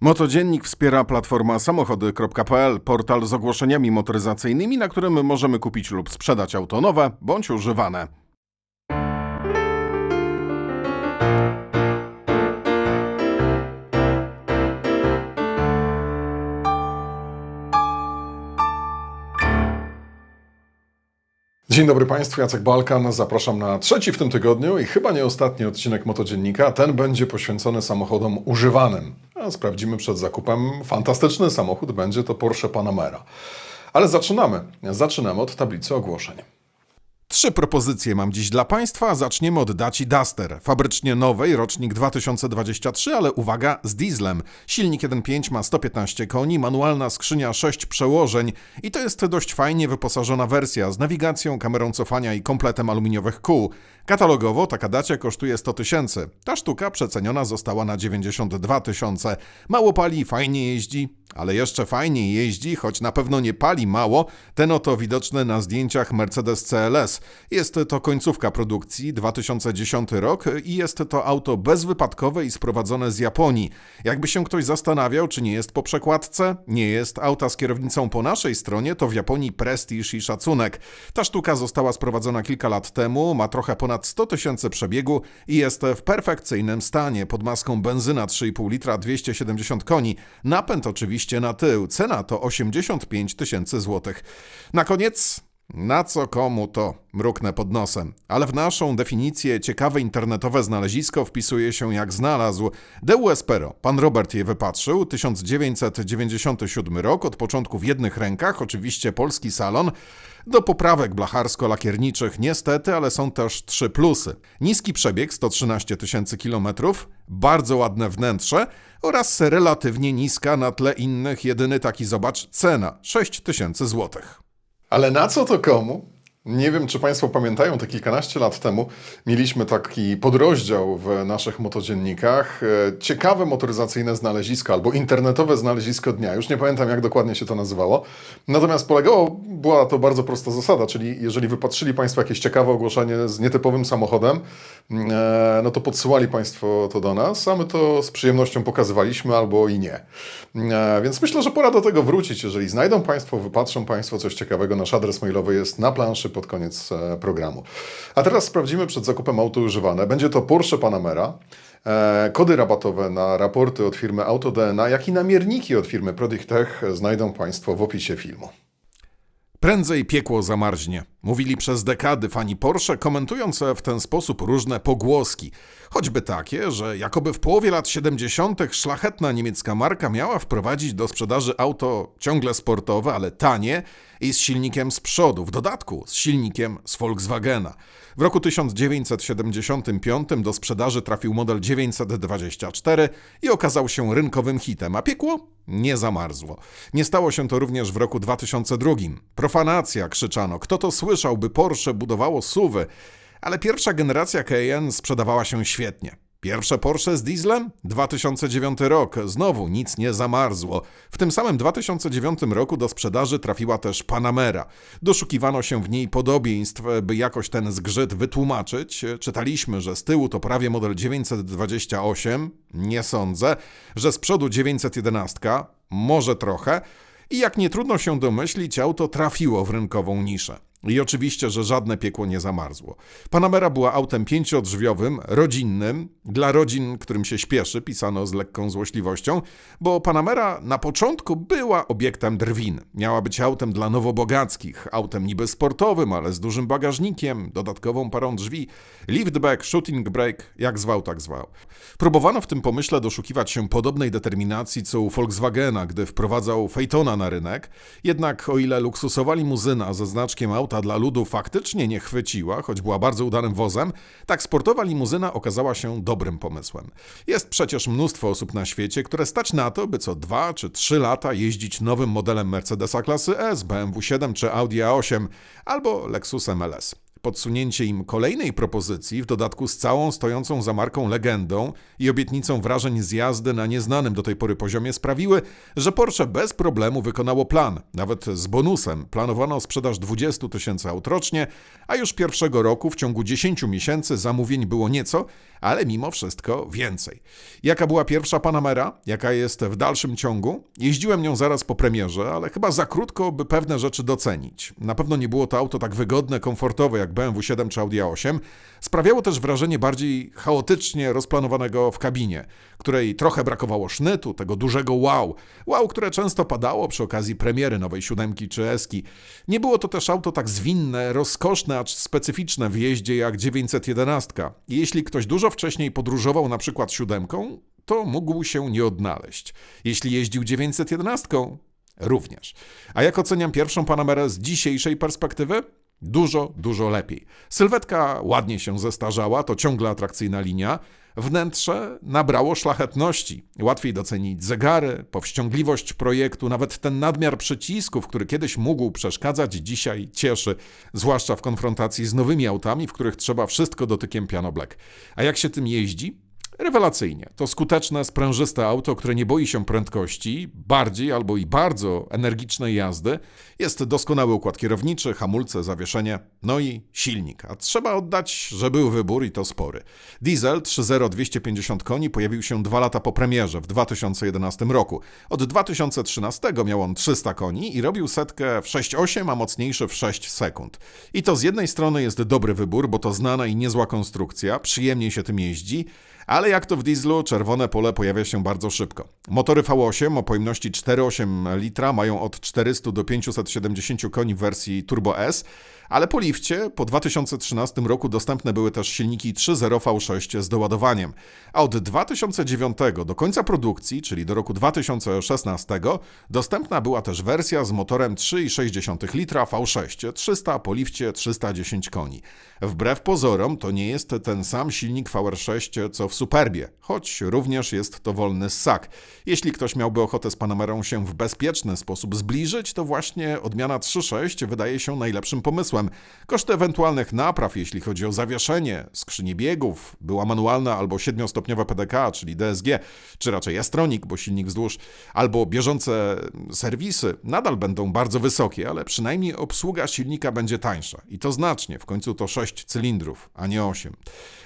Motodziennik wspiera platforma samochody.pl, portal z ogłoszeniami motoryzacyjnymi, na którym możemy kupić lub sprzedać auto nowe bądź używane. Dzień dobry Państwu, Jacek Balkan. Zapraszam na trzeci w tym tygodniu i chyba nie ostatni odcinek Motodziennika. Ten będzie poświęcony samochodom używanym. Sprawdzimy przed zakupem fantastyczny samochód, będzie to Porsche Panamera. Ale zaczynamy. Zaczynamy od tablicy ogłoszeń. Trzy propozycje mam dziś dla Państwa. Zaczniemy od Daci Duster. Fabrycznie nowej, rocznik 2023, ale uwaga, z dieslem. Silnik 1.5 ma 115 koni, manualna skrzynia 6 przełożeń i to jest dość fajnie wyposażona wersja z nawigacją, kamerą cofania i kompletem aluminiowych kół. Katalogowo taka Dacia kosztuje 100 tysięcy. Ta sztuka przeceniona została na 92 tysiące. Mało pali, fajnie jeździ, ale jeszcze fajniej jeździ, choć na pewno nie pali mało, ten oto widoczny na zdjęciach Mercedes CLS. Jest to końcówka produkcji, 2010 rok i jest to auto bezwypadkowe i sprowadzone z Japonii. Jakby się ktoś zastanawiał, czy nie jest po przekładce, nie jest auta z kierownicą po naszej stronie, to w Japonii prestiż i szacunek. Ta sztuka została sprowadzona kilka lat temu, ma trochę ponad 100 tysięcy przebiegu i jest w perfekcyjnym stanie, pod maską benzyna 3,5 litra 270 koni. Napęd oczywiście na tył, cena to 85 tysięcy złotych. Na koniec na co komu to? Mruknę pod nosem. Ale w naszą definicję ciekawe internetowe znalezisko wpisuje się jak znalazł. Deu Espero. Pan Robert je wypatrzył. 1997 rok. Od początku w jednych rękach. Oczywiście polski salon. Do poprawek blacharsko-lakierniczych niestety, ale są też trzy plusy. Niski przebieg 113 tysięcy kilometrów, bardzo ładne wnętrze oraz relatywnie niska na tle innych jedyny taki zobacz cena 6 tysięcy złotych. Ale na co to komu? Nie wiem, czy Państwo pamiętają, te kilkanaście lat temu mieliśmy taki podrozdział w naszych motodziennikach. e, Ciekawe motoryzacyjne znalezisko albo internetowe znalezisko dnia. Już nie pamiętam, jak dokładnie się to nazywało. Natomiast polegało, była to bardzo prosta zasada, czyli jeżeli wypatrzyli Państwo jakieś ciekawe ogłoszenie z nietypowym samochodem, e, no to podsyłali Państwo to do nas, a my to z przyjemnością pokazywaliśmy albo i nie. E, Więc myślę, że pora do tego wrócić. Jeżeli znajdą Państwo, wypatrzą Państwo coś ciekawego, nasz adres mailowy jest na planszy pod koniec e, programu. A teraz sprawdzimy przed zakupem auto używane. Będzie to Porsche Panamera. E, Kody rabatowe na raporty od firmy AutoDNA, jak i namierniki od firmy ProductTech znajdą Państwo w opisie filmu. Prędzej piekło zamarznie. Mówili przez dekady fani Porsche, komentując w ten sposób różne pogłoski. Choćby takie, że jakoby w połowie lat 70. szlachetna niemiecka marka miała wprowadzić do sprzedaży auto ciągle sportowe, ale tanie i z silnikiem z przodu, w dodatku z silnikiem z Volkswagena. W roku 1975 do sprzedaży trafił model 924 i okazał się rynkowym hitem, a piekło nie zamarzło. Nie stało się to również w roku 2002. Profanacja krzyczano, kto to słyszałby Porsche budowało suwy, ale pierwsza generacja Cayenne sprzedawała się świetnie. Pierwsze Porsche z dieslem? 2009 rok. Znowu nic nie zamarzło. W tym samym 2009 roku do sprzedaży trafiła też Panamera. Doszukiwano się w niej podobieństw, by jakoś ten zgrzyt wytłumaczyć. Czytaliśmy, że z tyłu to prawie model 928. Nie sądzę. Że z przodu 911. Może trochę. I jak nie trudno się domyślić, auto trafiło w rynkową niszę. I oczywiście, że żadne piekło nie zamarzło. Panamera była autem pięciodrzwiowym, rodzinnym, dla rodzin, którym się śpieszy, pisano z lekką złośliwością, bo Panamera na początku była obiektem drwin. Miała być autem dla nowobogackich, autem niby sportowym, ale z dużym bagażnikiem, dodatkową parą drzwi, liftback, shooting brake, jak zwał, tak zwał. Próbowano w tym pomyśle doszukiwać się podobnej determinacji co u Volkswagena, gdy wprowadzał Phaetona na rynek, jednak o ile luksusowa limuzyna ze znaczkiem auta dla ludu faktycznie nie chwyciła, choć była bardzo udanym wozem, tak sportowa limuzyna okazała się dobrym pomysłem. Jest przecież mnóstwo osób na świecie, które stać na to, by co dwa czy trzy lata jeździć nowym modelem Mercedesa klasy S, BMW 7 czy Audi A8 albo Lexusem LS. Podsunięcie im kolejnej propozycji, w dodatku z całą stojącą za marką legendą i obietnicą wrażeń z jazdy na nieznanym do tej pory poziomie sprawiły, że Porsche bez problemu wykonało plan. Nawet z bonusem planowano sprzedaż 20 tysięcy aut rocznie, a już pierwszego roku w ciągu 10 miesięcy zamówień było nieco, ale mimo wszystko więcej. Jaka była pierwsza Panamera? Jaka jest w dalszym ciągu? Jeździłem nią zaraz po premierze, ale chyba za krótko, by pewne rzeczy docenić. Na pewno nie było to auto tak wygodne, komfortowe jak BMW 7 czy Audi A8. Sprawiało też wrażenie bardziej chaotycznie rozplanowanego w kabinie, której trochę brakowało sznytu, tego dużego wow. Wow, które często padało przy okazji premiery nowej siódemki czy eski. Nie było to też auto tak zwinne, rozkoszne, acz specyficzne w jeździe jak 911. I jeśli ktoś dużo wcześniej podróżował na przykład siódemką, to mógł się nie odnaleźć. Jeśli jeździł 911, również. A jak oceniam pierwszą Panamerę z dzisiejszej perspektywy? Dużo, dużo lepiej. Sylwetka ładnie się zestarzała, to ciągle atrakcyjna linia. Wnętrze nabrało szlachetności. Łatwiej docenić zegary, powściągliwość projektu, nawet ten nadmiar przycisków, który kiedyś mógł przeszkadzać, dzisiaj cieszy, zwłaszcza w konfrontacji z nowymi autami, w których trzeba wszystko dotykiem piano black. A jak się tym jeździ? Rewelacyjnie. To skuteczne, sprężyste auto, które nie boi się prędkości, bardziej albo i bardzo energicznej jazdy. Jest doskonały układ kierowniczy, hamulce, zawieszenie, no i silnik. A trzeba oddać, że był wybór i to spory. Diesel 3.0 250 koni pojawił się dwa lata po premierze w 2011 roku. Od 2013 miał on 300 koni i robił setkę w 6,8, a mocniejszy w 6 sekund. I to z jednej strony jest dobry wybór, bo to znana i niezła konstrukcja, przyjemniej się tym jeździ, ale jak to w dieslu, czerwone pole pojawia się bardzo szybko. Motory V8 o pojemności 4,8 litra mają od 400 do 570 koni w wersji Turbo S, ale po lifcie po 2013 roku dostępne były też silniki 3.0 V6 z doładowaniem, a od 2009 do końca produkcji, czyli do roku 2016, dostępna była też wersja z motorem 3,6 litra V6, 300 po lifcie 310 koni. Wbrew pozorom to nie jest ten sam silnik VR6 co w Superbie, choć również jest to wolny ssak. Jeśli ktoś miałby ochotę z Panamerą się w bezpieczny sposób zbliżyć, to właśnie odmiana 3.6 wydaje się najlepszym pomysłem. Koszty ewentualnych napraw, jeśli chodzi o zawieszenie, skrzyni biegów, była manualna albo 7-stopniowa PDK, czyli DSG, czy raczej Astronik, bo silnik wzdłuż, albo bieżące serwisy, nadal będą bardzo wysokie, ale przynajmniej obsługa silnika będzie tańsza. I to znacznie, w końcu to 6 cylindrów, a nie 8.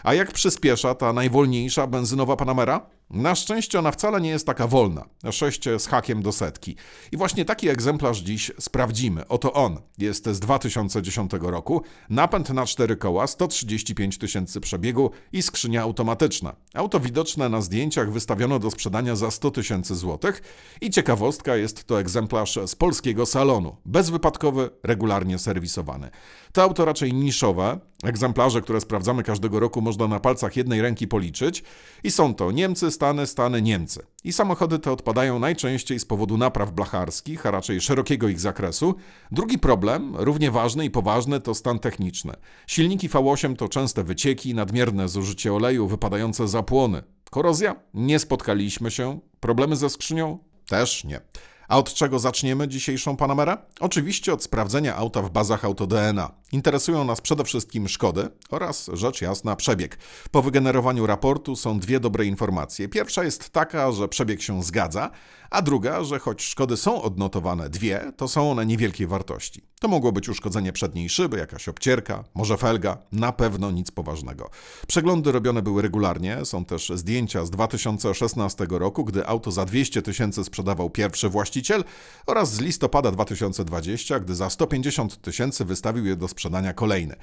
A jak przyspiesza ta najwolniejsza benzynowa Panamera? Na szczęście ona wcale nie jest taka wolna. 6 z hakiem do setki. I właśnie taki egzemplarz dziś sprawdzimy. Oto on. Jest z 2010 roku. Napęd na 4 koła, 135 tysięcy przebiegu i skrzynia automatyczna. Auto widoczne na zdjęciach wystawiono do sprzedania za 100 tysięcy złotych. I ciekawostka, jest to egzemplarz z polskiego salonu. Bezwypadkowy, regularnie serwisowany. To auto raczej niszowe. Egzemplarze, które sprawdzamy każdego roku, można na palcach jednej ręki policzyć. I są to Niemcy, Stany, Stany, Niemcy. I samochody te odpadają najczęściej z powodu napraw blacharskich, a raczej szerokiego ich zakresu. Drugi problem, równie ważny i poważny, to stan techniczny. Silniki V8 to częste wycieki, nadmierne zużycie oleju, wypadające zapłony. Korozja? Nie spotkaliśmy się. Problemy ze skrzynią? Też nie. A od czego zaczniemy dzisiejszą Panamerę? Oczywiście od sprawdzenia auta w bazach AutoDNA. Interesują nas przede wszystkim szkody oraz, rzecz jasna, przebieg. Po wygenerowaniu raportu są dwie dobre informacje. Pierwsza jest taka, że przebieg się zgadza, a druga, że choć szkody są odnotowane dwie, to są one niewielkiej wartości. To mogło być uszkodzenie przedniej szyby, jakaś obcierka, może felga, na pewno nic poważnego. Przeglądy robione były regularnie, są też zdjęcia z 2016 roku, gdy auto za 200 tysięcy sprzedawał pierwszy właściciel oraz z listopada 2020, gdy za 150 tysięcy wystawił je do sprzedania kolejny.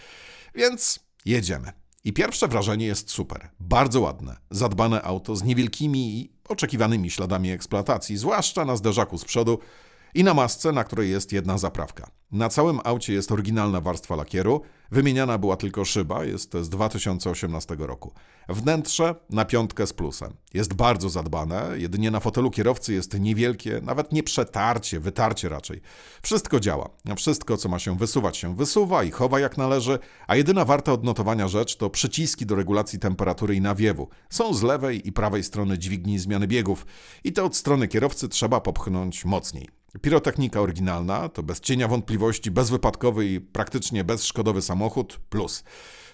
Więc jedziemy. I pierwsze wrażenie jest super. Bardzo ładne, zadbane auto z niewielkimi i oczekiwanymi śladami eksploatacji, zwłaszcza na zderzaku z przodu i na masce, na której jest jedna zaprawka. Na całym aucie jest oryginalna warstwa lakieru, wymieniana była tylko szyba, jest z 2018 roku. Wnętrze na piątkę z plusem. Jest bardzo zadbane, jedynie na fotelu kierowcy jest niewielkie, nawet nie przetarcie, wytarcie raczej. Wszystko działa. Wszystko, co ma się wysuwać, się wysuwa i chowa jak należy, a jedyna warta odnotowania rzecz to przyciski do regulacji temperatury i nawiewu. Są z lewej i prawej strony dźwigni zmiany biegów i te od strony kierowcy trzeba popchnąć mocniej. Pirotechnika oryginalna, to bez cienia wątpliwości, bezwypadkowy i praktycznie bezszkodowy samochód, plus.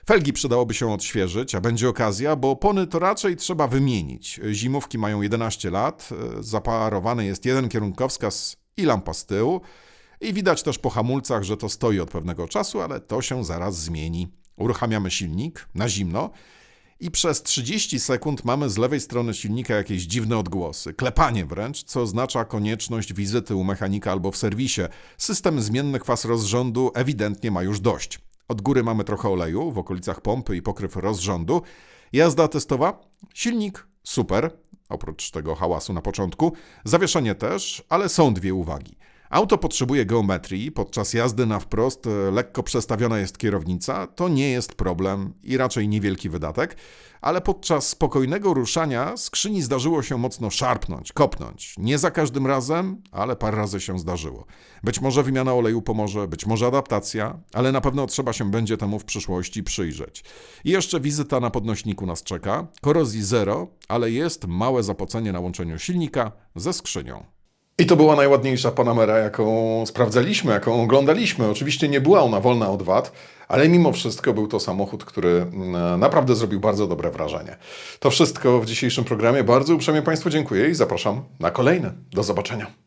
Felgi przydałoby się odświeżyć, a będzie okazja, bo opony to raczej trzeba wymienić. Zimówki mają 11 lat, e, zaparowany jest jeden kierunkowskaz i lampa z tyłu i widać też po hamulcach, że to stoi od pewnego czasu, ale to się zaraz zmieni. Uruchamiamy silnik na zimno i przez 30 sekund mamy z lewej strony silnika jakieś dziwne odgłosy, klepanie wręcz, co oznacza konieczność wizyty u mechanika albo w serwisie. System zmienny kwas rozrządu ewidentnie ma już dość. Od góry mamy trochę oleju w okolicach pompy i pokryw rozrządu. Jazda testowa, silnik super, oprócz tego hałasu na początku, zawieszenie też, ale są dwie uwagi. Auto potrzebuje geometrii, podczas jazdy na wprost e, lekko przestawiona jest kierownica, to nie jest problem i raczej niewielki wydatek, ale podczas spokojnego ruszania skrzyni zdarzyło się mocno szarpnąć, kopnąć. Nie za każdym razem, ale parę razy się zdarzyło. Być może wymiana oleju pomoże, być może adaptacja, ale na pewno trzeba się będzie temu w przyszłości przyjrzeć. I jeszcze wizyta na podnośniku nas czeka. Korozji zero, ale jest małe zapocenie na łączeniu silnika ze skrzynią. I to była najładniejsza Panamera, jaką sprawdzaliśmy, jaką oglądaliśmy. Oczywiście nie była ona wolna od wad, ale mimo wszystko był to samochód, który mm, naprawdę zrobił bardzo dobre wrażenie. To wszystko w dzisiejszym programie. Bardzo uprzejmie Państwu dziękuję i zapraszam na kolejne. Do zobaczenia.